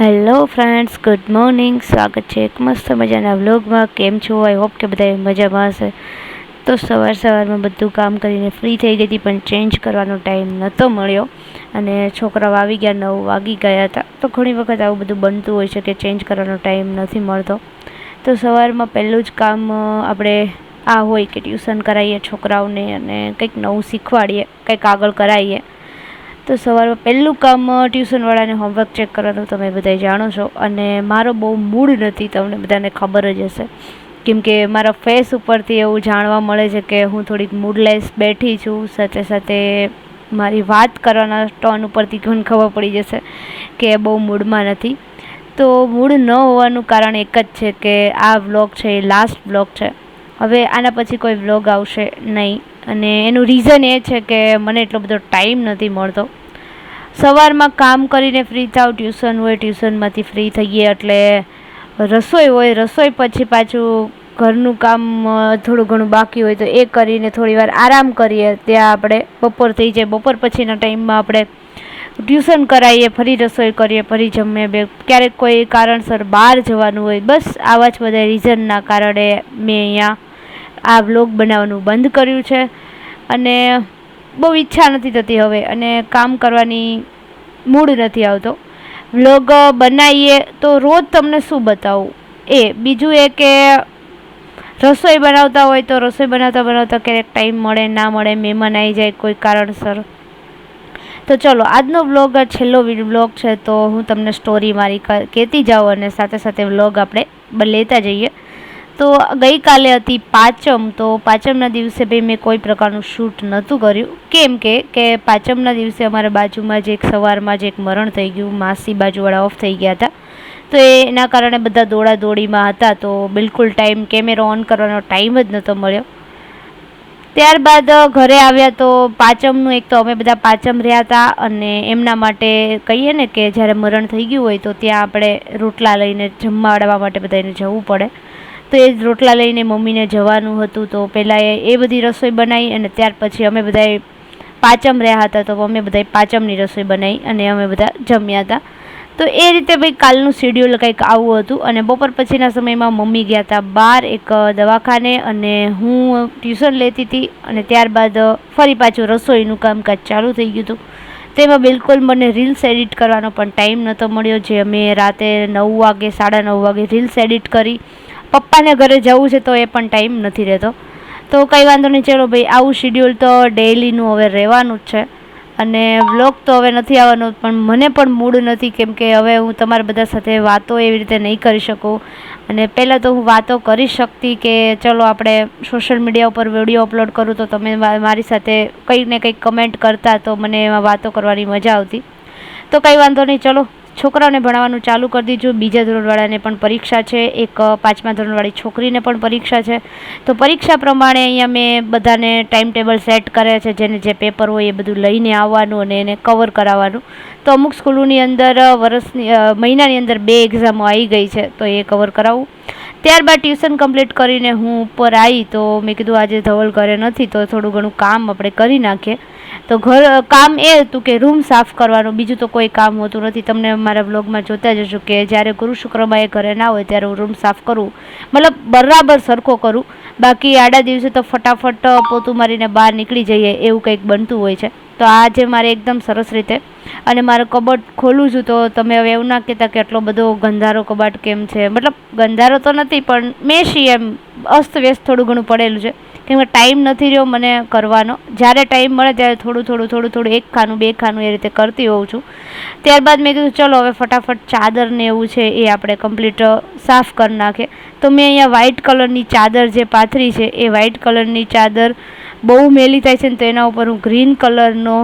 Hello friends good morning સ્વાગત છે એક મસ્ત મજાના વ્લોગમાં કેમ છો? આઈ હોપ કે બધા મજામાં હશે. તો સવાર સવારમાં બધું કામ કરીને ફ્રી થઈ ગઈ હતી, પણ ચેન્જ કરવાનો ટાઈમ નહોતો મળ્યો. અને છોકરાઓ આવી ગયા, નવ વાગી ગયા હતા. તો ઘણી વખત આવું બધું બનતું હોય છે કે ચેન્જ કરવાનો ટાઈમ નથી મળતો. તો સવારમાં પહેલું જ કામ આપણે આ હોય કે ટ્યુશન કરાવીએ છોકરાઓને અને કંઈક નવું શીખવાડીએ, કંઈક આગળ કરાવીએ તો સવારમાં પહેલું કામ ટ્યુશનવાળાને હોમવર્ક ચેક કરવાનું તમે બધા જાણો છો. અને મારો બહુ મૂડ નથી, તમને બધાને ખબર જ હશે. કેમ કે મારા ફેસ ઉપરથી એવું જાણવા મળે છે કે હું થોડીક મૂડલેસ બેઠી છું. સાથે સાથે મારી વાત કરવાના ટોન ઉપરથી ઘણ ખબર પડી જશે કે બહુ મૂડમાં નથી. તો મૂડ ન હોવાનું કારણ એક જ છે કે આ વ્લોગ છે, એ લાસ્ટ વ્લોગ છે. હવે આના પછી કોઈ વ્લોગ આવશે નહીં. અને એનું રીઝન એ છે કે મને એટલો બધો ટાઈમ નથી મળતો. સવારમાં કામ કરીને ફ્રી થાવ ટ્યુશન હોય ટ્યુશનમાંથી ફ્રી થઈએ એટલે રસોઈ હોય, રસોઈ પછી પાછું ઘરનું કામ થોડું ઘણું બાકી હોય તો એ કરીને થોડી વાર આરામ કરીએ. ત્યાં આપણે બપોર થઈ જાય, બપોર પછીના ટાઈમમાં આપણે ટ્યુશન કરાવીએ ફરી રસોઈ કરીએ, ફરી જમીએ. બે, ક્યારેક કોઈ કારણસર બહાર જવાનું હોય, બસ આવા જ બધા રીઝનના કારણે મેં અહીંયા આ વ્લોગ બનાવવાનું બંધ કર્યું છે. અને બહુ ઈચ્છા નથી થતી હવે અને કામ કરવાની મૂડ નથી આવતો. વ્લોગ બનાવીએ તો રોજ તમને શું બતાવું? એ, બીજું એ કે રસોઈ બનાવતા હોય તો રસોઈ બનાવતા બનાવતા ક્યારેક ટાઈમ મળે, ના મળે, મહેમાન આવી જાય કોઈ કારણસર. તો ચલો, આજનો વ્લોગ છેલ્લો વ્લોગ છે તો હું તમને સ્ટોરી મારી કહેતી જાઉં અને સાથે સાથે વ્લોગ આપણે લેતા જઈએ. તો ગઈકાલે હતી પાંચમ, તો પાંચમના દિવસે ભાઈ મેં કોઈ પ્રકારનું શૂટ નહોતું કર્યું. કેમ કે કે પાંચમના દિવસે અમારા બાજુમાં જ એક સવારમાં જ એક મરણ થઈ ગયું, માસી બાજુવાળા ઓફ થઈ ગયા હતા. તો એના કારણે બધા દોડા દોડીમાં હતા, તો બિલકુલ ટાઈમ કેમેરો ઓન કરવાનો ટાઈમ જ નહોતો મળ્યો. ત્યારબાદ ઘરે આવ્યા તો પાંચમનું એક તો અમે બધા પાંચમ રહ્યા હતા અને એમના માટે કહીએ ને કે જ્યારે મરણ થઈ ગયું હોય તો ત્યાં આપણે રોટલા લઈને જમવાડવા માટે બધાને જવું પડે. તો એ જ રોટલા લઈને મમ્મીને જવાનું હતું. તો પહેલાં એ બધી રસોઈ બનાવી અને ત્યાર પછી અમે બધાએ પાંચમ રહ્યા હતા. તો અમે બધાએ પાંચમની રસોઈ બનાવી અને અમે બધા જમ્યા હતા. તો એ રીતે ભાઈ કાલનું શેડ્યુલ કંઈક આવું હતું અને બપોર પછીના સમયમાં મમ્મી ગયા હતા બહાર એક દવાખાને અને હું ટ્યુશન લેતી હતી અને ત્યારબાદ ફરી પાછું રસોઈનું કામકાજ ચાલુ થઈ ગયું હતું. તેમાં બિલકુલ મને રીલ્સ એડિટ કરવાનો પણ ટાઈમ નહોતો મળ્યો. જે અમે રાતે નવ વાગે, સાડા નવ વાગે રીલ્સ એડિટ કરી પપ્પાને ઘરે જવું છે તો એ પણ ટાઈમ નથી રહેતો. તો કંઈ વાંધો નહીં, ચલો ભાઈ, આવું શિડ્યુલ તો ડેઈલીનું હવે રહેવાનું જ છે. અને વ્લોગ તો હવે નથી આવવાનો, પણ મને પણ મૂડ નથી કેમ કે હવે હું તમારા બધા સાથે વાતો એવી રીતે નહીં કરી શકું. અને પહેલાં તો હું વાતો કરી શકતી કે ચલો આપણે સોશિયલ મીડિયા ઉપર વીડિયો અપલોડ કરું તો તમે મારી સાથે કંઈક ને કંઈક કમેન્ટ કરતા તો મને એમાં વાતો કરવાની મજા આવતી. તો કંઈ વાંધો નહીં, ચલો. છોકરાઓને ભણાવવાનું ચાલુ કરી દીધું. બીજા ધોરણવાળાને પણ પરીક્ષા છે. એક પાંચમા ધોરણવાળી છોકરીને પણ પરીક્ષા છે. તો પરીક્ષા પ્રમાણે અહીંયા મેં બધાને ટાઈમ ટેબલ સેટ કર્યા છે. જેને જે પેપર હોય એ બધું લઈને આવવાનું અને એને કવર કરાવવાનું. તો અમુક સ્કૂલોની અંદર વર્ષની મહિનાની અંદર બે એક્ઝામો આવી ગઈ છે. તો એ કવર કરાવવું ત્યારબાદ ટ્યુશન કમ્પ્લીટ કરીને હું ઉપર આવી તો મેં કીધું આજે ધવલ ઘરે નથી. તો થોડું ઘણું કામ આપણે કરી નાખીએ. તો ઘર કામ એ હતું કે રૂમ સાફ કરવાનું. બીજું તો કોઈ કામ હોતું નથી. તમને મારા બ્લોગમાં જોતા જશો કે જ્યારે ગુરુ શુક્રમાએ ઘરે ના હોય ત્યારે હું રૂમ સાફ કરું. મતલબ બરાબર સરખો કરું. બાકી આડા દિવસે તો ફટાફટ પોતું મારીને બહાર નીકળી જઈએ એવું કંઈક બનતું હોય છે. તો આજે મારે એકદમ સરસ રીતે અને મારે કબાટ ખોલું છું તો તમે હવે એવું ના કહેતા કે આટલો બધો ગંધારો કબાટ કેમ છે? મતલબ ગંધારો તો નથી, પણ મેશી એમ અસ્ત વ્યસ્ત થોડું ઘણું પડેલું છે. કેમ કે ટાઈમ નથી રહ્યો મને કરવાનો. જ્યારે ટાઈમ મળે ત્યારે થોડું થોડું થોડું થોડું એક ખાનું, બે ખાનું એ રીતે કરતી હોઉં છું. ત્યારબાદ મેં કીધું, ચલો હવે ફટાફટ ચાદર ને એવું છે એ આપણે કમ્પ્લીટ સાફ કરી નાખીએ. તો મેં અહીંયા વ્હાઇટ કલરની ચાદર જે પાથરી છે, એ વ્હાઇટ કલરની ચાદર બહુ મેલી થાય છે ને તો એના ઉપર હું ગ્રીન કલરનો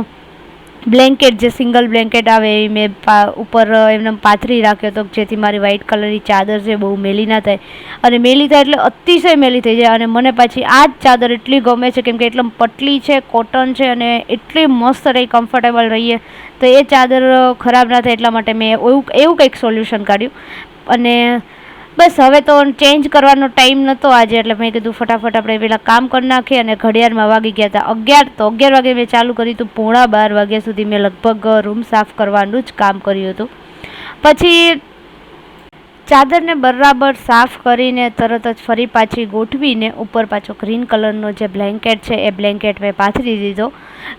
બ્લેન્કેટ, જે સિંગલ બ્લેન્કેટ આવે એ મેં ઉપર એમને પાથરી રાખ્યો હતો જેથી મારી વ્હાઇટ કલરની ચાદર છે બહુ મેલી ના થાય. અને મેલી થાય એટલે અતિશય મેલી થઈ જાય અને મને પાછી આ જ ચાદર એટલી ગમે છે કેમ કે એટલે પટલી છે કોટન છે અને એટલી મસ્ત રહી કમ્ફર્ટેબલ રહીએ, તો એ ચાદર ખરાબ ના થાય એટલા માટે મેં એવું એવું કંઈક સોલ્યુશન કાઢ્યું. અને બસ હવે તો ચેન્જ કરવાનો ટાઈમ નહોતો આજે, એટલે મેં કીધું ફટાફટ આપણે પહેલાં કામ કરી નાખીએ અને ઘડિયાળમાં વાગી ગયા હતા અગિયાર, તો અગિયાર વાગે મેં ચાલુ કર્યું હતું, પોણા બાર વાગ્યા સુધી મેં લગભગ રૂમ સાફ કરવાનું જ કામ કર્યું હતું. પછી ચાદરને બરાબર સાફ કરીને તરત જ ફરી પાછી ગોઠવીને ઉપર પાછો ગ્રીન કલરનો જે બ્લેન્કેટ છે, એ બ્લેન્કેટ મેં પાથરી દીધો.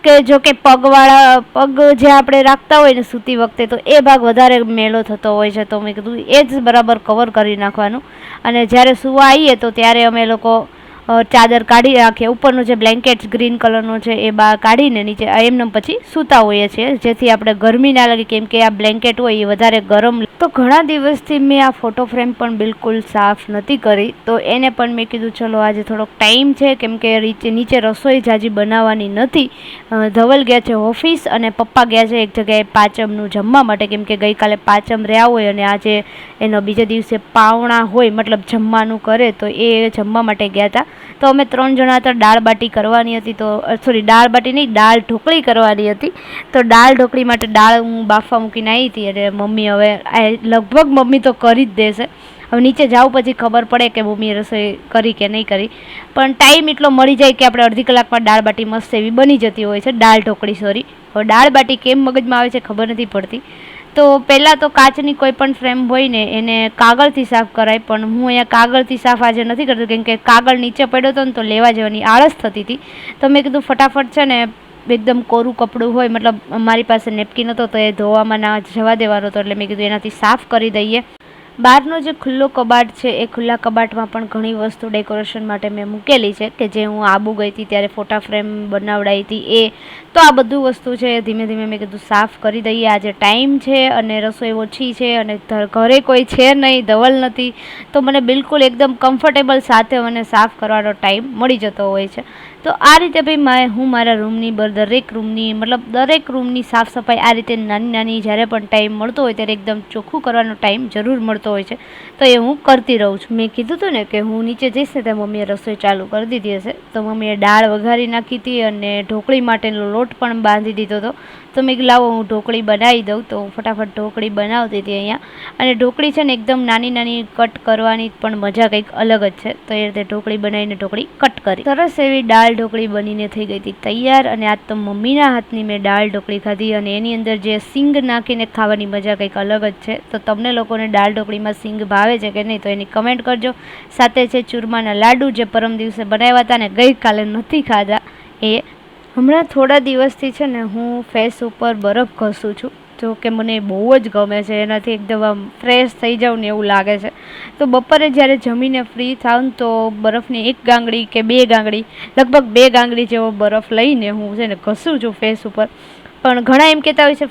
કે જો કે પગવાળા, પગ જે આપણે રાખતા હોય ને સૂતી વખતે, તો એ ભાગ વધારે મેલો થતો હોય છે. તો મેં કીધું એ જ બરાબર કવર કરી નાખવાનું. અને જ્યારે સુવા આવીએ, તો ત્યારે અમે લોકો ચાદર કાઢી રાખીએ ઉપરનું જે બ્લેન્કેટ ગ્રીન કલરનો છે એ બહાર કાઢીને નીચે એમને પછી સૂતા હોઈએ છીએ. જેથી આપણે ગરમી ના લાગે કેમ કે આ બ્લેન્કેટ હોય એ વધારે ગરમ તો ઘણા દિવસથી મેં આ ફોટો ફ્રેમ પણ બિલકુલ સાફ નથી કરી. તો એને પણ મેં કીધું, ચલો, આજે થોડોક ટાઈમ છે કેમ કે નીચે નીચે રસોઈ જાજી બનાવવાની નથી. ધવલ ગયા છે ઓફિસ અને પપ્પા ગયા છે એક જગ્યાએ પાંચમનું જમવા માટે કેમ કે ગઈકાલે પાંચમ રહ્યા હોય અને આજે એનો બીજા દિવસે પાવણા હોય, મતલબ જમવાનું કરે તો એ જમવા માટે ગયા હતા. તો અમે ત્રણ જણા હતા, દાળ બાટી કરવાની હતી તો સોરી દાળ બાટી નહીં, દાળ ઢોકળી કરવાની હતી. તો દાળ ઢોકળી માટે દાળ હું બાફવા મૂકીને આવી હતી એટલે મમ્મી હવે લગભગ મમ્મી તો કરી જ દેશે. હવે નીચે જાઉં પછી ખબર પડે કે મમ્મીએ રસોઈ કરી કે નહીં કરી. પણ ટાઈમ એટલો મળી જાય કે આપણે અડધી કલાકમાં દાળ બાટી મસ્ત એવી બની જતી હોય છે. દાળ ઢોકળી સોરી હવે દાળ બાટી કેમ મગજમાં આવે છે ખબર નથી પડતી. તો પહેલાં તો કાચની કોઈ પણ ફ્રેમ હોય ને, એને કાગળથી સાફ કરાય. પણ હું અહીંયા કાગળથી સાફ આજે નથી કરતો, કેમ કે કાગળ નીચે પડ્યો હતો ને તો લેવા જવાની આળસ થતી હતી. તો મેં કીધું ફટાફટ છે ને, એકદમ કોરું કપડું હોય, મતલબ મારી પાસે નેપકીન હતો તો એ ધોવામાં ના જવા દેવાનો હતો, એટલે મેં કીધું એનાથી સાફ કરી દઈએ. બહારનો જે ખુલ્લો કબાટ છે, એ ખુલ્લા કબાટમાં પણ ઘણી વસ્તુ ડેકોરેશન માટે મેં મૂકેલી છે કે જે હું આબુ ગઈ હતી ત્યારે ફોટા ફ્રેમ બનાવડાવી હતી. એ તો આ બધું વસ્તુ છે ધીમે ધીમે મેં કીધું સાફ કરી દઈએ. આજે ટાઈમ છે અને રસોઈ ઓછી છે અને ઘરે કોઈ છે નહીં, ધવલ નથી. તો મને બિલકુલ એકદમ કમ્ફર્ટેબલ સાથે મને સાફ કરવાનો ટાઈમ મળી જતો હોય છે. તો આ રીતે ભાઈ મારે હું મારા રૂમની દરેક રૂમની, મતલબ દરેક રૂમની સાફ સફાઈ આ રીતે નાની નાની જ્યારે પણ ટાઈમ મળતો હોય ત્યારે એકદમ ચોખ્ખું કરવાનો ટાઈમ જરૂર મળતો હોય છે. તો એ હું કરતી રહું છું. મેં કીધું હતું ને કે હું નીચે જઈશ ને ત્યાં મમ્મીએ રસોઈ ચાલુ કરી દીધી હશે. તો મમ્મીએ દાળ વઘારી નાખી હતી અને ઢોકળી માટેનો લોટ પણ બાંધી દીધો હતો. તો મેં લાવો, હું ઢોકળી બનાવી દઉં. તો હું ફટાફટ ઢોકળી બનાવતી હતી અહીંયા. અને ઢોકળી છે ને એકદમ નાની નાની કટ કરવાની પણ મજા કંઈક અલગ જ છે. તો એ રીતે ઢોકળી બનાવીને ઢોકળી કટ કરી. સરસ એવી દાળ ઢોકળી બનીને થઈ ગઈ હતી. તૈયાર અને આજ તો મમ્મીના હાથની મેં દાળ ઢોકળી ખાધી અને એની અંદર જે સિંગ નાખીને ખાવાની મજા કંઈક અલગ જ છે. તો તમને લોકોને દાળ ઢોકળીમાં સિંગ ભાવે છે કે નહીં તો એની કમેન્ટ કરજો. સાથે છે ચૂરમાના લાડુ જે પરમ દિવસે બનાવ્યા હતા ને ગઈકાલે નથી ખાધા. એ હમણાં થોડા દિવસથી છે ને હું ફેસ ઉપર બરફ ઘસું છું. જો કે મને બહુ જ ગમે છે, એનાથી એકદમ આમ ફ્રેશ થઈ જાઉં ને એવું લાગે છે. તો બપોરે જ્યારે જમીને ફ્રી થાઉં તો બરફની એક ગાંગડી કે બે ગાંગડી લગભગ બે ગાંગડી જેવો બરફ લઈને હું છે ને ઘસું છું ફેસ ઉપર. પણ ઘણા એમ કહેતા હોય છે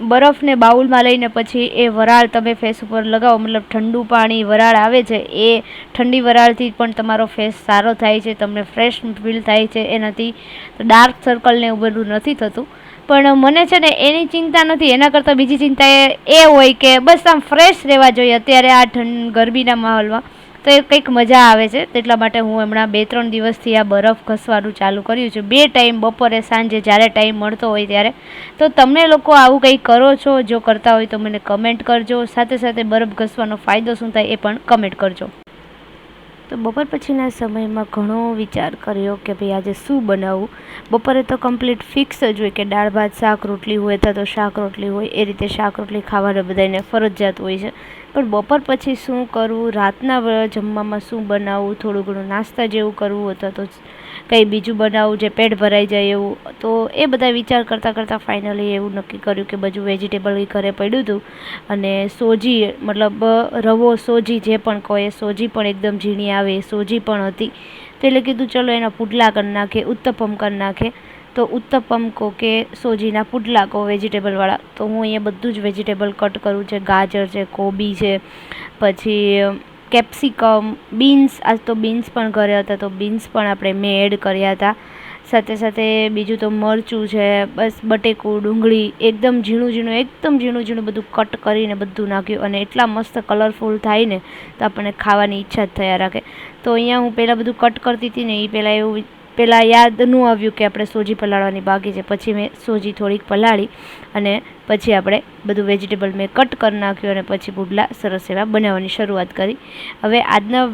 બરફને બાઉલમાં લઈને પછી એ વરાળ તમે ફેસ ઉપર લગાવો, મતલબ ઠંડુ પાણી વરાળ આવે છે, એ ઠંડી વરાળથી પણ તમારો ફેસ સારો થાય છે, તમને ફ્રેશ ફીલ થાય છે, એનાથી ડાર્ક સર્કલને એવું બધું નથી થતું. પણ મને છે ને એની ચિંતા નથી, એના કરતાં બીજી ચિંતા એ હોય કે બસ આમ ફ્રેશ રહેવા જોઈએ, અત્યારે આ ઠંડ ગરમીના માહોલમાં. તો એ કંઈક મજા આવે છે. તેટલા માટે હું હમણાં બે ત્રણ દિવસથી આ બરફ ઘસવાનું ચાલુ કર્યું છે. બે ટાઈમ બપોરે સાંજે જ્યારે ટાઈમ મળતો હોય ત્યારે. તો તમને લોકો આવું કંઈ કરો છો? જો કરતા હોય તો મને કમેન્ટ કરજો. સાથે સાથે બરફ ઘસવાનો ફાયદો શું થાય એ પણ કમેન્ટ કરજો. તો બપોર પછીના સમયમાં ઘણો વિચાર કર્યો કે ભાઈ આજે શું બનાવવું બપોરે તો કમ્પ્લીટ ફિક્સ જ હોય કે દાળ, ભાત, શાક, રોટલી હોય, અથવા તો શાક, રોટલી હોય, એ રીતે શાક, રોટલી ખાવાના બધાને ફરજિયાત હોય છે. પણ બપોર પછી શું કરવું? રાતના જમવામાં શું બનાવવું થોડું ઘણું નાસ્તા જેવું કરવું અથવા તો કંઈ બીજું બનાવવું જે પેટ ભરાઈ જાય એવું. તો એ બધા વિચાર કરતાં કરતાં ફાઇનલી એવું નક્કી કર્યું કે બધું વેજીટેબલ ઘરે પડ્યું હતું. અને સોજી, મતલબ, રવો સોજી જે પણ કહો એ સોજી પણ એકદમ ઝીણી આવે સોજી પણ હતી. તો એટલે કીધું, ચલો એના પુડલા કરી નાખે, ઉત્તપમ કરી નાખે. તો ઉત્તપમ કહો કે સોજીના પુડલા કહો વેજીટેબલવાળા તો હું અહીંયા બધું જ વેજીટેબલ કટ કરું છે ગાજર છે, કોબી છે, પછી કેપ્સિકમ, બીન્સ, આજ તો બીન્સ પણ ઘરે હતા, તો બીન્સ પણ આપણે મેં એડ કર્યા હતા. સાથે સાથે બીજું તો મરચું છે, બસ બટેકું, ડુંગળી, એકદમ ઝીણું ઝીણું, એકદમ ઝીણું ઝીણું બધું કટ કરીને બધું નાખ્યું અને એટલા મસ્ત કલરફુલ થાય ને, તો આપણને ખાવાની ઈચ્છા જ થયા રાખે. તો અહીંયા હું પહેલાં બધું કટ કરતી હતી ને એ પહેલાં એવું પહેલાં યાદ ન આવ્યું કે આપણે સોજી પલાળવાની બાકી છે. પછી મેં સોજી થોડીક પલાળી અને પછી આપણે બધું વેજીટેબલ મેં કટ કરી નાખ્યું અને પછી પુડલા સરસ એવા બનાવવાની શરૂઆત કરી. હવે આજના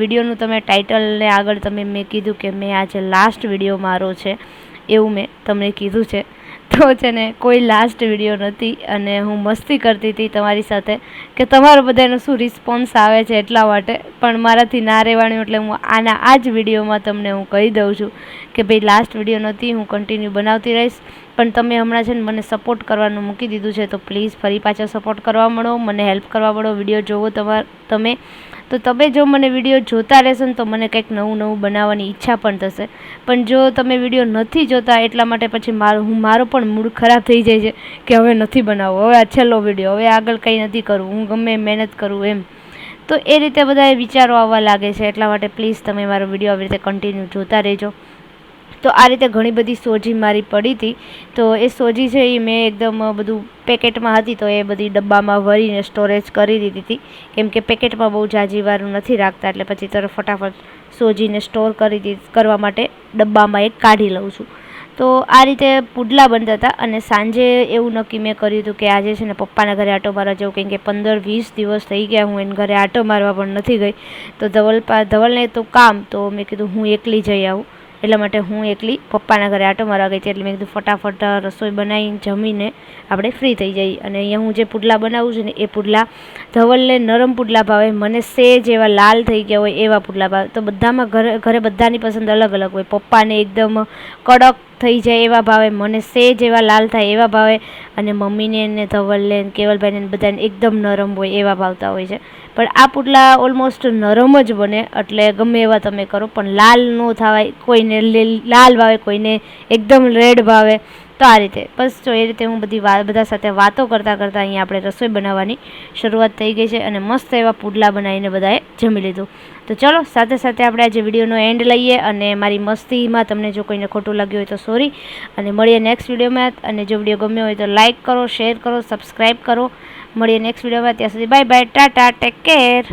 વિડીયોનું તમે ટાઇટલને આગળ તમે મેં કીધું કે મેં આજે લાસ્ટ વીડિયો મારો છે. એવું મેં તમને કીધું છે. તો છે ને કોઈ લાસ્ટ વીડિયો નથી અને હું મસ્તી કરતી હતી તમારી સાથે કે તમારો બધાનો શું રિસ્પોન્સ આવે છે એટલા માટે. પણ મારાથી ના રહેવાનું એટલે હું આના આ જ વિડીયોમાં તમને હું કહી દઉં છું કે ભાઈ લાસ્ટ વીડિયો નથી, હું કન્ટિન્યુ બનાવતી રહીશ. પણ તમે હમણાં છે ને મને સપોર્ટ કરવાનું મૂકી દીધું છે તો પ્લીઝ ફરી પાછા સપોર્ટ કરવા મળો, મને હેલ્પ કરવા મળો વીડિયો જોવો તમાર તમે. તો તમે જો મને વીડિયો જોતા રહેશો ને તો મને કંઈક નવું નવું બનાવવાની ઈચ્છા પણ થશે. પણ જો તમે વીડિયો નથી જોતા એટલા માટે પછી મારું, હું, મારો પણ મૂડ ખરાબ થઈ જાય છે કે હવે નથી બનાવવો. હવે આ છેલ્લો વીડિયો, હવે આગળ કંઈ નથી કરવું. હું ગમે મહેનત કરું એમ. તો એ રીતે બધા વિચારો આવવા લાગે છે. એટલા માટે પ્લીઝ તમે મારો વીડિયો આવી રીતે કન્ટિન્યુ જોતા રહેજો. તો આ રીતે ઘણી બધી સોજી મારી પડી હતી. તો એ સોજી છે એ મેં એકદમ બધું પેકેટમાં હતી તો એ બધી ડબ્બામાં ભરીને સ્ટોરેજ કરી દીધી હતી. કેમ કે પેકેટમાં બહુ જાજી નથી રાખતા, એટલે પછી તરફ ફટાફટ સોજીને સ્ટોર કરી દી, કરવા માટે ડબ્બામાં એક કાઢી લઉં છું. તો આ રીતે પુડલા બનતા હતા અને સાંજે એવું નક્કી મેં કર્યું હતું કે આજે છે ને પપ્પાના ઘરે આટો મારવા જવું, કેમ કે પંદર વીસ દિવસ થઈ ગયા હું એને ઘરે આટો મારવા પણ નથી ગઈ. તો ધવલ પા ધવલને તો કામ, તો મેં કીધું હું એકલી જઈ આવું. એટલા માટે હું એકલી પપ્પાના ઘરે આટો મારવા ગઈ હતી એટલે મેં કીધું ફટાફટ રસોઈ બનાવીને જમીને આપણે ફ્રી થઈ જઈએ. અને અહીંયા હું જે પુડલા બનાવું છું ને એ પુડલા ધવલને નરમ પુડલા ભાવે, મને સેજ એવા લાલ થઈ ગયા હોય એવા પુડલા ભાવે. તો બધામાં ઘરે ઘરે બધાની પસંદ અલગ અલગ હોય. પપ્પાને એકદમ કડક થઈ જાય એવા ભાવે, મને સેજ એવા લાલ થાય એવા ભાવે અને મમ્મીને ને ધવલને કેવલભાઈને બધાને એકદમ નરમ હોય એવા ભાવતા હોય છે. પણ આ પુડલા ઓલમોસ્ટ નરમ જ બને, એટલે ગમે એવા તમે કરો, પણ લાલ ન થવાય, કોઈને લાલ ભાવે, કોઈને એકદમ રેડ ભાવે, તો આ રીતે. બસ જો એ રીતે હું બધી બધા સાથે વાતો કરતાં કરતાં અહીંયા આપણે રસોઈ બનાવવાની શરૂઆત થઈ ગઈ છે અને મસ્ત એવા પુડલા બનાવીને બધાએ જમી લીધું. તો ચલો, સાથે સાથે આપણે આજે વિડીયોનો એન્ડ લઈએ અને મારી મસ્તીમાં તમને જો કોઈને ખોટું લાગ્યું હોય તો સોરી અને મળીએ નેક્સ્ટ વિડીયોમાં. અને જો વીડિયો ગમ્યો હોય તો લાઇક કરો શેર કરો સબસ્ક્રાઈબ કરો. મળીએ નેક્સ્ટ વિડીયોમાં. ત્યાં સુધી bye bye tata take care